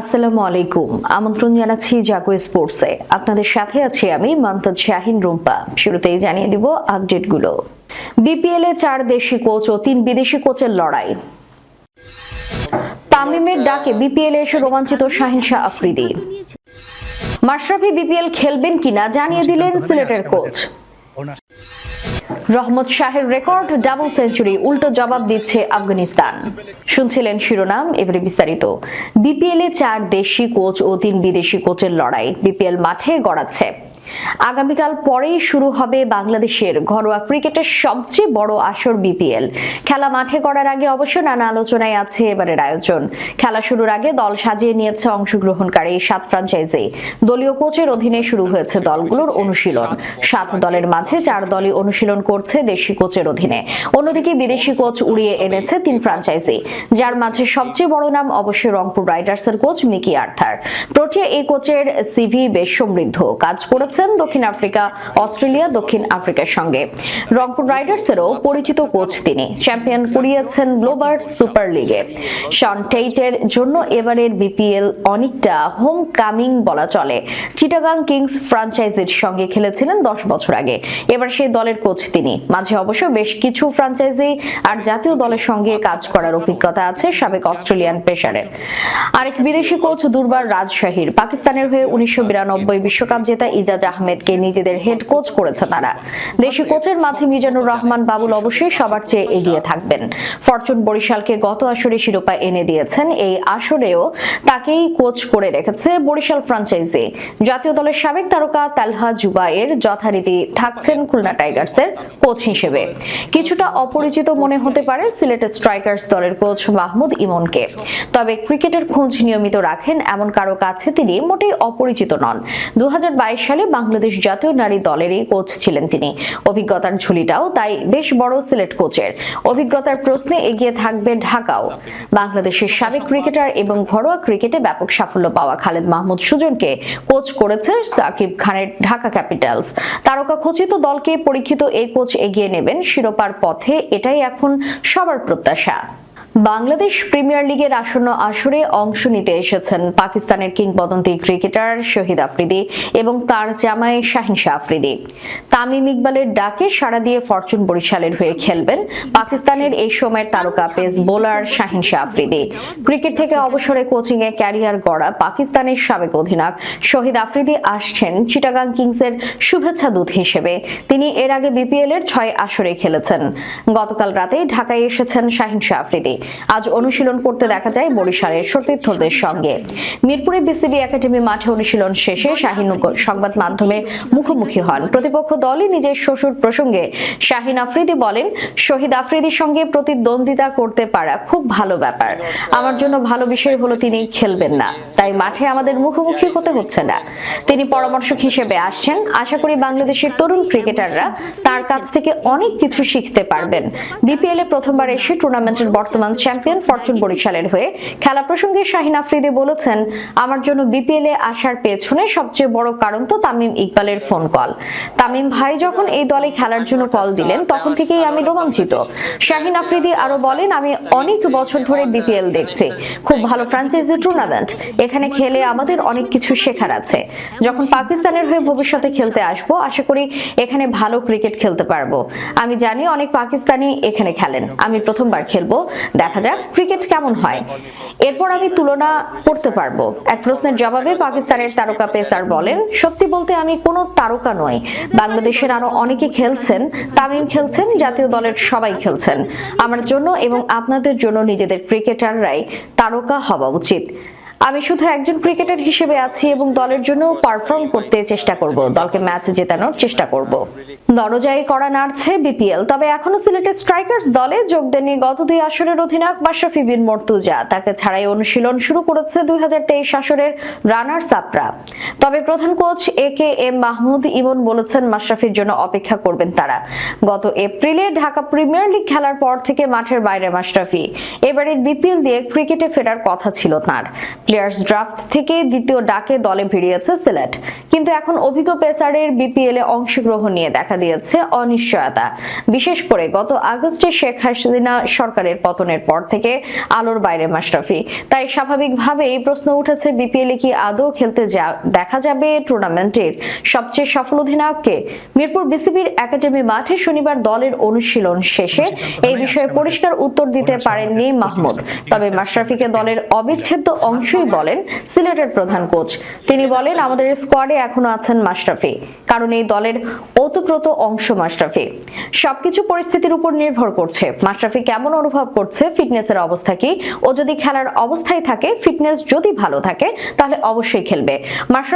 আসসালামু আলাইকুম। আমন্ত্রণ জানাচ্ছি জাগো স্পোর্টসে। আপনাদের সাথে আছি আমি মমতাজ শাহিন রুম্পা। শুরুতেই জানিয়ে দিব আপডেটগুলো বিপিএল এ চার দেশি কোচ ও তিন বিদেশি কোচের লড়াই। তামিমের ডাকে বিপিএল এসে রোমাঞ্চিত শাহিন শাহ আফ্রিদি। মাশরাফি বিপিএল খেলবেন কিনা জানিয়ে দিলেন সিলেটের কোচ রহমত শাহের রেকর্ড ডাবল সেঞ্চুরি, উল্টো জবাব দিচ্ছে আফগানিস্তান। শুনছিলেন শিরোনাম, এবারে বিস্তারিত। বিপিএল এ চার দেশি কোচ ও তিন বিদেশি কোচের লড়াই। বিপিএল মাঠে গড়াচ্ছে। আগামীকাল পরেই শুরু হবে বাংলাদেশের ঘরোয়া ক্রিকেটের সবচেয়ে বড় আসর বিপিএল। খেলা মাঠে করার আগে অবশ্য নানা আলোচনায় আছে এবারের আয়োজন। খেলা শুরুর আগে দল সাজিয়ে নিয়েছে অংশগ্রহণকারী সাত ফ্রাঞ্চাইজি দলীয় কোচের অধীনে শুরু হয়েছে দলগুলোর অনুশীলন। সাত দলের মাঝে চার দলই অনুশীলন করছে দেশি কোচের অধীনে। অন্যদিকে বিদেশি কোচ উড়িয়ে এনেছে তিন ফ্রাঞ্চাইজি যার মাঝে সবচেয়ে বড় নাম অবশ্যই রংপুর রাইডার্সের কোচ মিকি আর্থার। প্রোটিয়া এই কোচের সিভি বেশ সমৃদ্ধ। কাজ করেছেন দক্ষিণ আফ্রিকা, অস্ট্রেলিয়া, দক্ষিণ আফ্রিকার সঙ্গে। রংপুর রাইডার্সেরও পরিচিত কোচ তিনি। চ্যাম্পিয়ন করিয়েছেন গ্লোবাল সুপার লিগে। শন টেইটের জন্য এবারের বিপিএল অনেকটা হোম কামিং বলা চলে। চিটাগাং কিংস ফ্রাঞ্চাইজির সঙ্গে খেলেছিলেন দশ বছর আগে। এবার সেই দলের কোচ তিনি। মাঝে অবশ্য বেশ কিছু ফ্রাঞ্চাইজি আর জাতীয় দলের সঙ্গে কাজ করার অভিজ্ঞতা আছে সাবেক অস্ট্রেলিয়ান পেশারের আরেক বিদেশি কোচ দুর্বার রাজশাহীর। পাকিস্তানের হয়ে উনিশশো বিরানব্বই বিশ্বকাপ জেতা ইজাজ আহমেদকে নিজেদের হেড কোচ করেছে তারা। দেশি কোচের মাঝে মিজানুর রহমান বাবুল অবশ্যই সবার চেয়ে এগিয়ে থাকবেন। ফরচুন বরিশালকে গত আসরে শিরোপা এনে দিয়েছেন। এই আসরেও তাকেই কোচ করে রেখেছে বরিশাল ফ্রাঞ্চাইজি জাতীয় দলের সাবেক তারকা তালহা জুবাইয়ের যথারীতি থাকছেন খুলনা টাইগার্সের কোচ হিসেবে। কিছুটা অপরিচিত মনে হতে পারে সিলেট স্ট্রাইকার্স দলের কোচ মাহমুদ ইমনকে। তবে ক্রিকেটের খোঁজ নিয়মিত রাখেন এমন কারও কাছে তিনি মোটেই অপরিচিত নন। দু হাজার বাইশ সালে বাংলাদেশ জাতীয় নারী দলেরই কোচ ছিলেন তিনি। অভিজ্ঞতার ঝুলিটাও তাই বেশ বড় সিলেট কোচের। অভিজ্ঞতার প্রশ্নে এগিয়ে থাকবে ঢাকাও। বাংলাদেশের সাবেক ক্রিকেটার এবং ঘরোয়া ক্রিকেটে ব্যাপক সাফল্য পাওয়া খালেদ মাহমুদ সুজনকে কোচ করেছে সাকিব খানের ঢাকা ক্যাপিটালস। তারকা খচিত দলকে পরীক্ষিত এই কোচ এগিয়ে নেবেন শিরোপার পথে। এটাই এখন সবার প্রত্যাশা। বাংলাদেশ প্রিমিয়ার লিগের আসন্ন আসরে অংশ নিতে এসেছেন পাকিস্তানের কিংবদন্তি ক্রিকেটার শহীদ আফ্রিদি এবং তার জামাই শাহিন শাহ আফ্রিদি। তামিম ইকবালের ডাকে সাড়া দিয়ে ফরচুন বরিশালের হয়ে খেলবেন পাকিস্তানের এই সময়ের তারকা pace bowler Shaheen Shah Afridi. Cricket থেকে অবসরে কোচিং এ ক্যারিয়ার গড়া পাকিস্তানের সাবেক অধিনায়ক শহীদ আফ্রিদি আসছেন চিটাগাং কিংসের শুভেচ্ছা দূত হিসেবে। তিনি এর আগে বিপিএল এর ছয় আসরে খেলেছেন। গতকাল রাতেই ঢাকায় এসেছেন শাহিন শাহ আফ্রিদি। আজ অনুশীলন করতে দেখা যায় বরিশালের সতীর্থদের সঙ্গে। মিরপুরে বিসিবি একাডেমি মাঠে অনুশীলন শেষে শাহিন সংবাদ মাধ্যমে মুখোমুখি হন। প্রতিপক্ষ দলই নিজের শ্বশুর প্রসঙ্গে শাহিন আফ্রিদি বলেন, শহীদ আফ্রিদির সঙ্গে প্রতিদ্বন্দ্বিতা করতে পারা খুব ভালো ব্যাপার। আমার জন্য ভালো বিষয় হলো তিনি খেলবেন না। তাই মাঠে আমাদের মুখোমুখি হতে হচ্ছে না। তিনি পরামর্শক হিসেবে আসছেন। আশা করি বাংলাদেশের তরুণ ক্রিকেটাররা তার কাছ থেকে অনেক কিছু শিখতে পারবেন। বিপিএল এ প্রথমবার এসে টুর্নামেন্টের বর্তমান চ্যাম্পিয়ন ফরচুন বরিশালের হয়ে খেলা প্রসঙ্গে শাহিন আফ্রিদি বলেছেন, আমার জন্য বিপিএল এ আসার পেছনে সবচেয়ে বড় কারণ তো তামিম ইকবালের ফোন কল তামিম ভাই যখন এই দলে খেলার জন্য কল দিলেন, তখন থেকেই আমি রোমাঞ্চিত। শাহিন আফ্রিদি আরও বলেন, আমি অনেক বছর ধরে বিপিএল দেখছি। খুব ভালো ফ্রাঞ্চাইজি টুর্নামেন্ট এখানে খেলে আমাদের অনেক কিছু শেখার আছে। যখন পাকিস্তানের হয়ে ভবিষ্যতে খেলতে আসব, আশা করি এখানে ভালো ক্রিকেট খেলতে পারব। আমি জানি অনেক পাকিস্তানি এখানে খেলেন। আমি প্রথমবার খেলব। দেখা যাক ক্রিকেট কেমন হয়। এরপর আমি তুলনা করতে পারব। এক প্রশ্নের জবাবে পাকিস্তানের তারকা পেসার বলেন, সত্যি বলতে আমি কোনো তারকা নই। বাংলাদেশের আরও অনেকে খেলছেন, তামিম খেলছেন, জাতীয় দলের সবাই খেলছেন। আমার জন্য এবং আপনাদের জন্য নিজেদের ক্রিকেটাররাই তারকা হওয়া উচিত। আমি শুধু একজন ক্রিকেটার হিসেবে আছি এবং দলের জন্য পারফর্ম করতে চেষ্টা করব। দলকে ম্যাচ জেতানোর চেষ্টা করব। দরজায় করা নাড়ছে বিপিএল তবে এখনও সিলেটের স্ট্রাইকার্স দলে যোগ দেননি গত দুই আসরের অধিনায়ক মাশরাফি বিন মর্তুজা। তাকে ছাড়াই অনুশীলন শুরু করেছে দুই হাজার তেইশ আসরের রানার্স আপরা তবে প্রধান coach A K M Mahmud Emon বলেছেন, মাশরাফির জন্য অপেক্ষা করবেন তারা। গত এপ্রিলে ঢাকা প্রিমিয়ার লিগ খেলার পর থেকে মাঠের বাইরে মাশরাফি। এবারের বিপিএল দিয়ে ক্রিকেটে ফেরার কথা ছিল তার। প্লেয়ার্স ড্রাফট থেকে দ্বিতীয় ডাকে দলে ভিড়িয়েছে সিলেট। কিন্তু এখন অভিজ্ঞ পেসারের বিপিএল এ অংশগ্রহণ নিয়ে দেখা দিয়েছে অনিশ্চয়তা। বিশেষ করে গত আগস্টে শেখ হাসিনা সরকারের পতনের পর থেকে আলোর বাইরে মাশরাফি। তাই স্বাভাবিকভাবে এই প্রশ্ন উঠেছে, বিপিএল এ কি আদৌ খেলতে যা- দেখা যাবে টুর্নামেন্টের সবচেয়ে সফল অধিনায়ককে মিরপুর বিসিবির একাডেমি মাঠে শনিবার দলের অনুশীলন শেষে এই বিষয়ে পরিষ্কার উত্তর দিতে পারেননি মাহমুদ। তবে মাশরাফিকে দলের অবিচ্ছেদ্য অংশই বলেন সিলেটের প্রধান কোচ। তিনি বলেন আমাদের স্কোয়াডে এখনও আছেন মাশরাফি কারণ এই দলের ওতপ্রোত অংশ মাশরাফি। সবকিছু পরিস্থিতির উপর নির্ভর করছে। মাশরাফি কেমন অনুভব করছে ফিটনেসের অবস্থা কি ও যদি খেলার অবস্থায় থাকে ফিটনেস যদি ভালো থাকে তাহলে অবশ্যই খেলবে।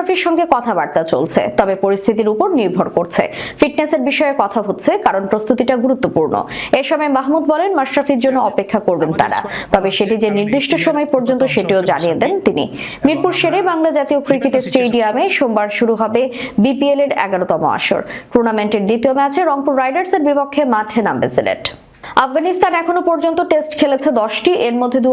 মাশরাফির সঙ্গে কথাবার্তা চলছে, তবে পরিস্থিতির উপর নির্ভর করছে। ফিটনেসের বিষয়ে কথা হচ্ছে, কারণ প্রস্তুতিটা গুরুত্বপূর্ণ। এ সময় মাহমুদ বলেন, মাশরাফির জন্য অপেক্ষা করবেন তারা। তবে সেটি যে নির্দিষ্ট সময় পর্যন্ত সেটিও জানিয়ে দেন তিনি। মিরপুর শেরে বাংলা জাতীয় ক্রিকেট স্টেডিয়ামে সোমবার শুরু হবে বিপিএল এর এগারোতম আসর। টুর্নামেন্টের দ্বিতীয় ম্যাচে রংপুর রাইডার্সের বিপক্ষে মাঠে নামবে সিলেট। আফগানিস্তান এখনও পর্যন্ত টেস্ট খেলেছে দশটি। এর মধ্যে দু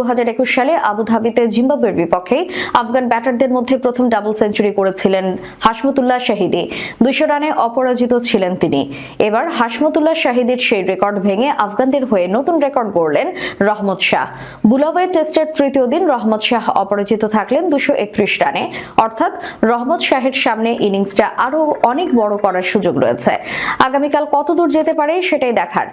সালে আবুধাবিতে জিম্বাবুয়ের বিপক্ষে আফগান ব্যাটারদের মধ্যে প্রথম ডাবল সেঞ্চুরি করেছিলেন হাসমতুল্লাহ শাহিদি। দুইশো রানে অপরাজিত ছিলেন তিনি। এবার হাসমতুল্লাহ শাহিদের সেই রেকর্ড ভেঙে আফগানদের হয়ে নতুন রেকর্ড গড়লেন রহমত শাহ। বুলাওয়ে টেস্টের তৃতীয় দিন রহমত শাহ অপরাজিত থাকলেন দুশো একত্রিশ রানে। অর্থাৎ রহমত শাহের সামনে ইনিংসটা আরও অনেক বড় করার সুযোগ রয়েছে। আগামীকাল কত দূর যেতে পারে সেটাই দেখার।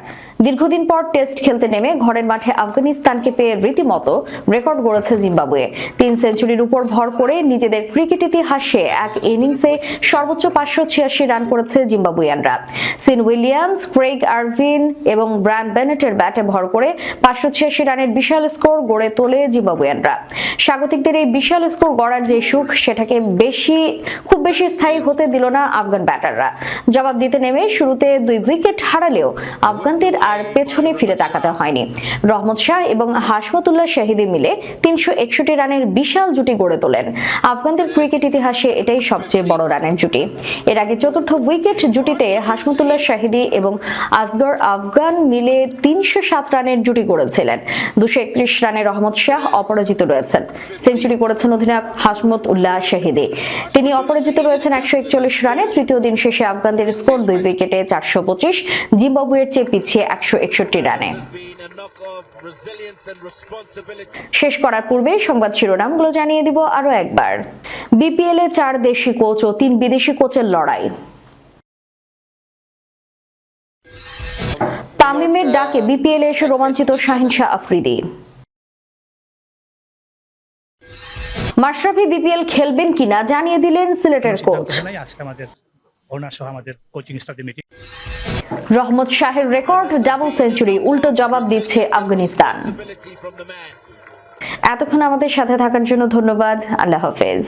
দীর্ঘদিন পর টেস্ট খেলতে নেমে ঘরের মাঠে আফগানিস্তানকে পেয়ে রীতিমতো রেকর্ড গড়েছে জিম্বাবুয়ে। তিন সেঞ্চুরির উপর ভর করে নিজেদের ক্রিকেট ইতিহাসে এক ইনিংসে সর্বোচ্চ পাঁচশো ছিয়াশি রান করেছে জিম্বাবুয়ানরা। সিন উইলিয়ামস, ক্রেগ আরভিন এবং ব্রায়ান বেনেটের ব্যাটে ভর করে পাঁচশো ছিয়াশি রানের বিশাল স্কোর গড়ে তোলে জিম্বাবুয়ানরা। স্বাগতিকদের এই বিশাল স্কোর গড়ার যে সুখ, সেটাকে বেশি, খুব বেশি স্থায়ী হতে দিল না আফগান ব্যাটাররা। জবাব দিতে নেমে শুরুতে দুই উইকেট হারালেও আফগানদের আর পেছনে ফিরে তাকাতে হয়নি। রহমত শাহ এবং হাসমতুল্লাহ শাহিদি মিলে তিনশো একষট্টি রানের বিশাল জুটি গড়ে তোলেন। আফগানদের ক্রিকেট ইতিহাসে এটাই সবচেয়ে বড় রানের জুটি। এর আগে চতুর্থ উইকেট জুটিতে হাসমতুল্লাহ শাহিদি এবং আসগর আফগান মিলে তিনশো সাত রানের জুটি গড়েছিলেন। দুশো একত্রিশ রানে রহমত শাহ অপরাজিত রয়েছেন। সেঞ্চুরি করেছেন অধিনায়ক হাসমত উল্লাহ শাহিদি। তিনি অপরাজিত রয়েছেন একশো একচল্লিশ রানে। তৃতীয় দিন শেষে আফগানদের স্কোর দুই উইকেটে চারশো পঁচিশ। জিম্বাবুয়ের চেয়ে পিছিয়ে একশো একষট্টি রানে. শেষ করার পূর্বে সংবাদ শিরোনামগুলো জানিয়ে দিব আরও একবার। বিপিএল এ চার দেশি কোচ ও তিন বিদেশি কোচের লড়াই। তামিমের ডাকে বিপিএল এ এসে রোমাঞ্চিত শাহিন শাহ আফ্রিদি। মাশরাফি বিপিএল খেলবেন কিনা জানিয়ে দিলেন সিলেটের কোচ। সহ আমাদের কোচিং স্টাফদের রহমত শাহের রেকর্ড ডাবল সেঞ্চুরি উল্টো জবাব দিচ্ছে আফগানিস্তান. এতক্ষণ আমাদের সাথে থাকার জন্য ধন্যবাদ। আল্লাহ হাফেজ।